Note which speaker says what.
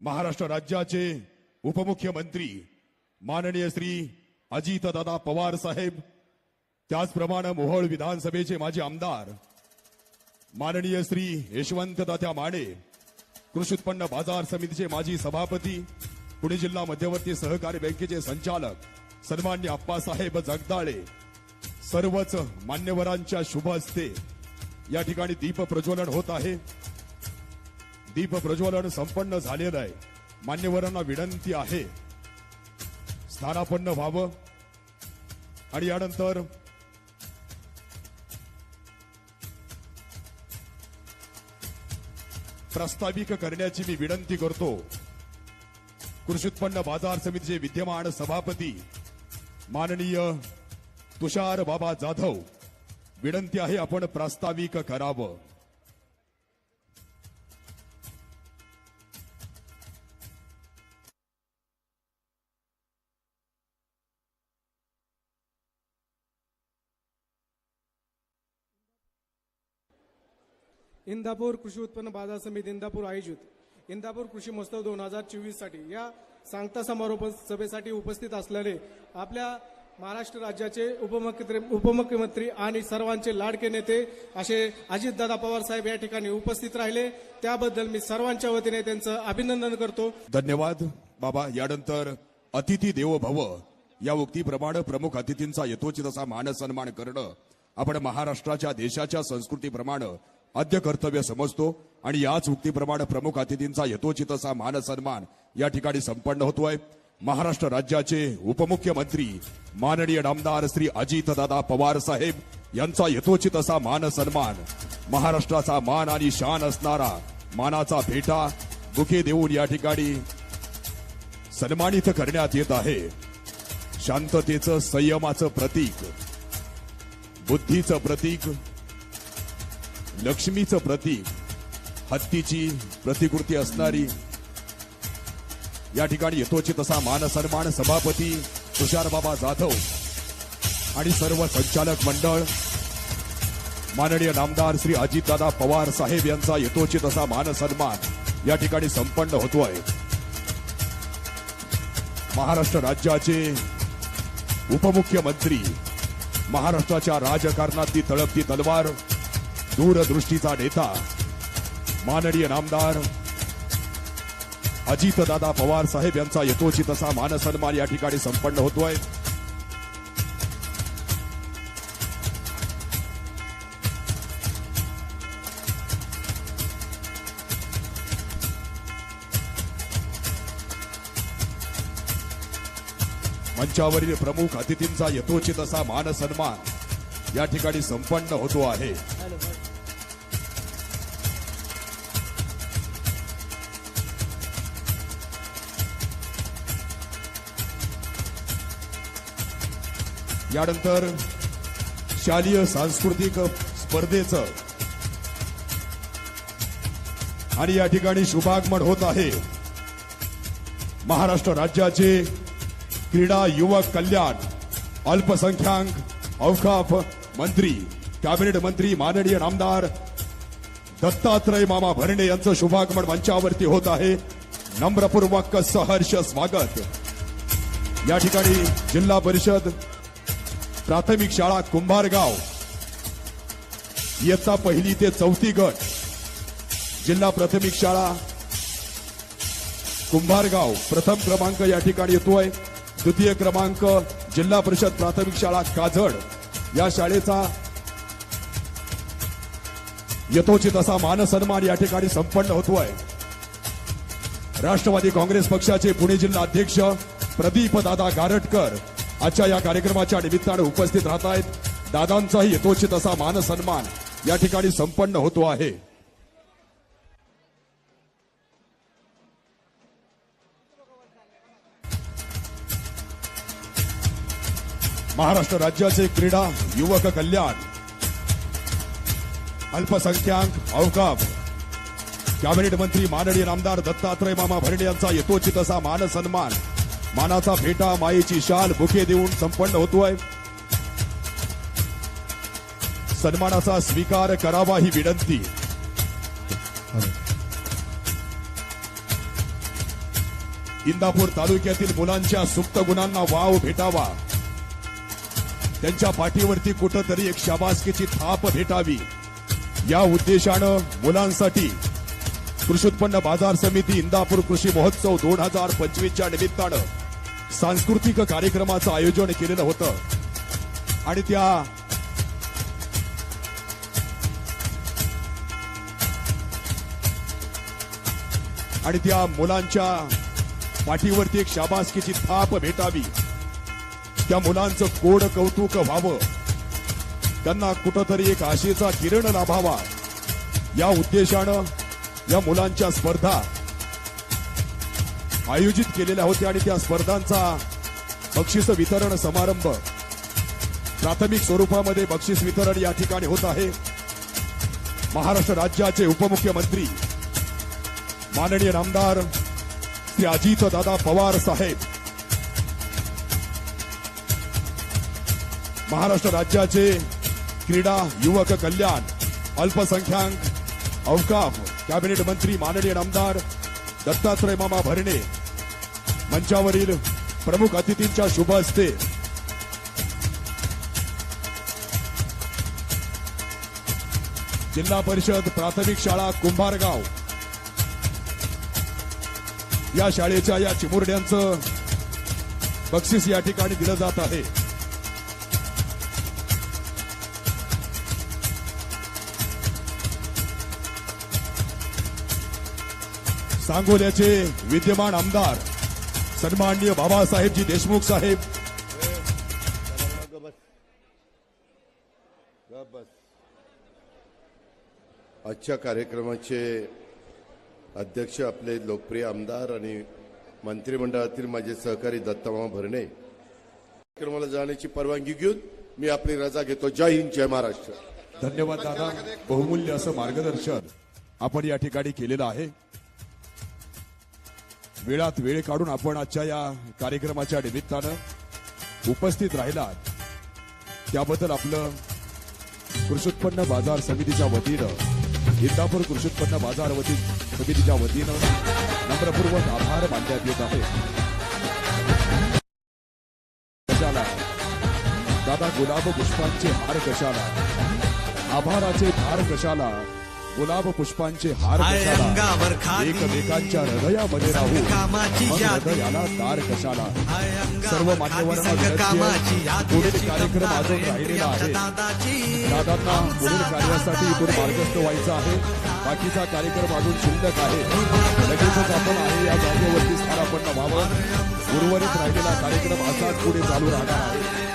Speaker 1: महाराष्ट्र राज्याचे उपमुख्यमंत्री माननीय श्री अजितदादा पवार साहेब त्याचप्रमाणे मोहोळ विधानसभेचे माजी आमदार माननीय श्री यशवंतदात्या माने कृषी उत्पन्न बाजार समितीचे माजी सभापती पुणे जिल्हा मध्यवर्ती सहकारी बँकेचे संचालक सन्मान्य आप्पासाहेब जगदाळे सर्वच मान्यवरांच्या शुभ हस्ते या ठिकाणी दीप प्रज्वलन होत आहे. दीप प्रज्वलन संपन्न झालेलं आहे. मान्यवरांना विनंती आहे. स्थानापन्न व्हावं. आणि यानंतर प्रस्ताविक करण्याची मी विनंती करतो. कृषी उत्पन्न बाजार समितीचे विद्यमान सभापती माननीय तुषार बाबा जाधव विनंती आहे आपण प्रास्ताविक करावं.
Speaker 2: इंदापूर कृषी उत्पन्न बाजार समिती इंदापूर आयोजित. इंदापूर कृषी महोत्सव दोन हजार चोवीससाठी या सांगता समारोप सभेसाठी उपस्थित असलेले आपल्या महाराष्ट्र राज्याचे उपमुख्यमंत्री उपमुख्यमंत्री आणि सर्वांचे लाडके नेते असे अजितदादा पवार साहेब या ठिकाणी उपस्थित राहिले. त्याबद्दल मी सर्वांच्या वतीने त्यांचं अभिनंदन करतो.
Speaker 1: धन्यवाद. बाबा यानंतर अतिथी देवो भव या उक्तीप्रमाणे प्रमुख अतिथींचा यथोचित असा मान सन्मान करणं. आपण महाराष्ट्राच्या देशाच्या संस्कृतीप्रमाणे आद्य कर्तव्य समजतो आणि याच उक्तीप्रमाणे प्रमुख अतिथींचा यथोचित असा मान सन्मान या ठिकाणी संपन्न होतोय. महाराष्ट्र राज्याचे उपमुख्यमंत्री माननीय नामदार श्री अजितदादा पवार साहेब यांचा यथोचित असा मान सन्मान महाराष्ट्राचा मान आणि शान असणारा मानाचा भेटा बुके देऊन या ठिकाणी सन्मानित करण्यात येत आहे. शांततेचं संयमाचं प्रतीक बुद्धीचं प्रतीक लक्ष्मीचं प्रतीक हत्तीची प्रतिकृती असणारी या ठिकाणी यथोचित असा मान सन्मान सभापती तुषारबाबा जाधव आणि सर्व संचालक मंडळ माननीय नामदार श्री अजितदादा पवार साहेब यांचा यथोचित असा मान सन्मान या ठिकाणी संपन्न होतोय. महाराष्ट्र राज्याचे उपमुख्यमंत्री महाराष्ट्राच्या राजकारणातली तळपती तलवार दूरदृष्टीचा नेता माननीय नामदार अजितदादा पवार साहेब यांचा यथोचित असा मानसन्मान या ठिकाणी संपन्न होतोय मंचावरील प्रमुख अतिथींचा यथोचित असा मानसन्मान या ठिकाणी संपन्न होतो आहे यानंतर शालेय सांस्कृतिक स्पर्धेचं आणि या ठिकाणी शुभागमन होत आहे. महाराष्ट्र राज्याचे क्रीडा युवक कल्याण अल्पसंख्याक अवकाफ मंत्री कॅबिनेट मंत्री माननीय नामदार दत्तात्रय मामा भरणे यांचं शुभागमन मंचावरती होत आहे. नम्रपूर्वक सहर्ष स्वागत. या ठिकाणी जिल्हा परिषद प्राथमिक शाळा कुंभारगाव. इयत्ता पहिली ते चौथी गट. जिल्हा प्राथमिक शाळा कुंभारगाव. प्रथम क्रमांक या ठिकाणी येतोय. द्वितीय क्रमांक जिल्हा परिषद प्राथमिक शाळा काजड या शाळेचा यथोचित असा मानसन्मान या ठिकाणी संपन्न होतोय. राष्ट्रवादी काँग्रेस पक्षाचे पुणे जिल्हा अध्यक्ष प्रदीप दादा गारटकर. आजच्या या कार्यक्रमाच्या निमित्तानं उपस्थित राहत आहेत दादांचाही यथोचित असा मानसन्मान या ठिकाणी संपन्न होतो आहे. महाराष्ट्र राज्याचे क्रीडा युवक कल्याण अल्पसंख्याक अवकाब. कॅबिनेट मंत्री माननीय नामदार दत्तात्रय मामा भरणे यांचा यथोचित असा मान सन्मान मानाचा भेटा मायेची शाल बुके देऊन संपन्न होतोय. सन्मानाचा स्वीकार करावा ही विनंती. इंदापूर तालुक्यातील मुलांच्या सुप्त गुणांना वाव भेटावा. त्यांच्या पाठीवरती कुठंतरी एक शाबासकीची थाप भेटावी. या उद्देशानं मुलांसाठी कृषी उत्पन्न बाजार समिती इंदापूर कृषी महोत्सव दोन हजार पंचवीसच्या निमित्तानं सांस्कृतिक कार्यक्रमाचं आयोजन केलेलं होतं. आणि त्या आणि त्या मुलांच्या पाठीवरती एक शाबासकीची थाप भेटावी. त्या मुलांचं गोड कौतुक व्हावं. त्यांना कुठंतरी एक आशेचा किरण लाभावा. या उद्देशानं या मुलांच्या स्पर्धा आयोजित केलेल्या होत्या आणि त्या स्पर्धांचा बक्षीस वितरण समारंभ प्राथमिक स्वरूपामध्ये बक्षीस वितरण या ठिकाणी होत आहे. महाराष्ट्र राज्याचे उपमुख्यमंत्री माननीय नामदार श्री अजित दादा पवार साहेब महाराष्ट्र राज्याचे क्रीडा युवक कल्याण अल्पसंख्याक अवकाफ कॅबिनेट मंत्री माननीय नामदार दत्तात्रय मामा भरणे मंचावरील प्रमुख अतिथींच्या शुभ हस्ते. जिल्हा परिषद प्राथमिक शाळा कुंभारगाव. या शाळेच्या या चिमुरड्यांचं बक्षीस या ठिकाणी दिलं जात आहे. सांगोल्याचे विद्यमान आमदार सन्माननीय बाबासाहेबजी देशमुख साहेब.
Speaker 3: आजच्या कार्यक्रमाचे अध्यक्ष आपले लोकप्रिय आमदार आणि मंत्रिमंडळातील माझे सहकारी दत्तमामा भरणे. कार्यक्रमाला जाण्याची परवानगी घेऊन मी आपली रजा घेतो. जय हिंद जय महाराष्ट्र.
Speaker 1: धन्यवाद दादा. बहुमूल्य असं मार्गदर्शन आपण या ठिकाणी केलेलं आहे. वेळात वेळ काढून आपण आजच्या या कार्यक्रमाच्या निमित्तानं उपस्थित राहिलात. त्याबद्दल आपलं कृषी उत्पन्न बाजार समितीच्या वतीनं इंदापूर कृषी उत्पन्न बाजार वती समितीच्या वतीनं नम्रपूर्वक आभार मानण्यात येत आहे. कशाला? दादा गुलाब पुष्पांचे हार कशाला? आभाराचे भार कशाला? गुलाब पुष्पांचे हार कशाला. एकमेकांच्या हृदयामध्ये राहू. हृदयाला दार कशाला? सर्व मान्यवरांना पुढील कार्यक्रम अजून राहिलेला आहे. दादांना पुढील कार्यासाठी इथून मार्गस्थ व्हायचं आहे. बाकीचा कार्यक्रम अजून शिल्लक आहे. लगेचच आपण आहे या जागेवरती स्थानापन्न व्हावं. उर्वरित राहिलेला कार्यक्रम असाच पुढे चालू राहणार आहे.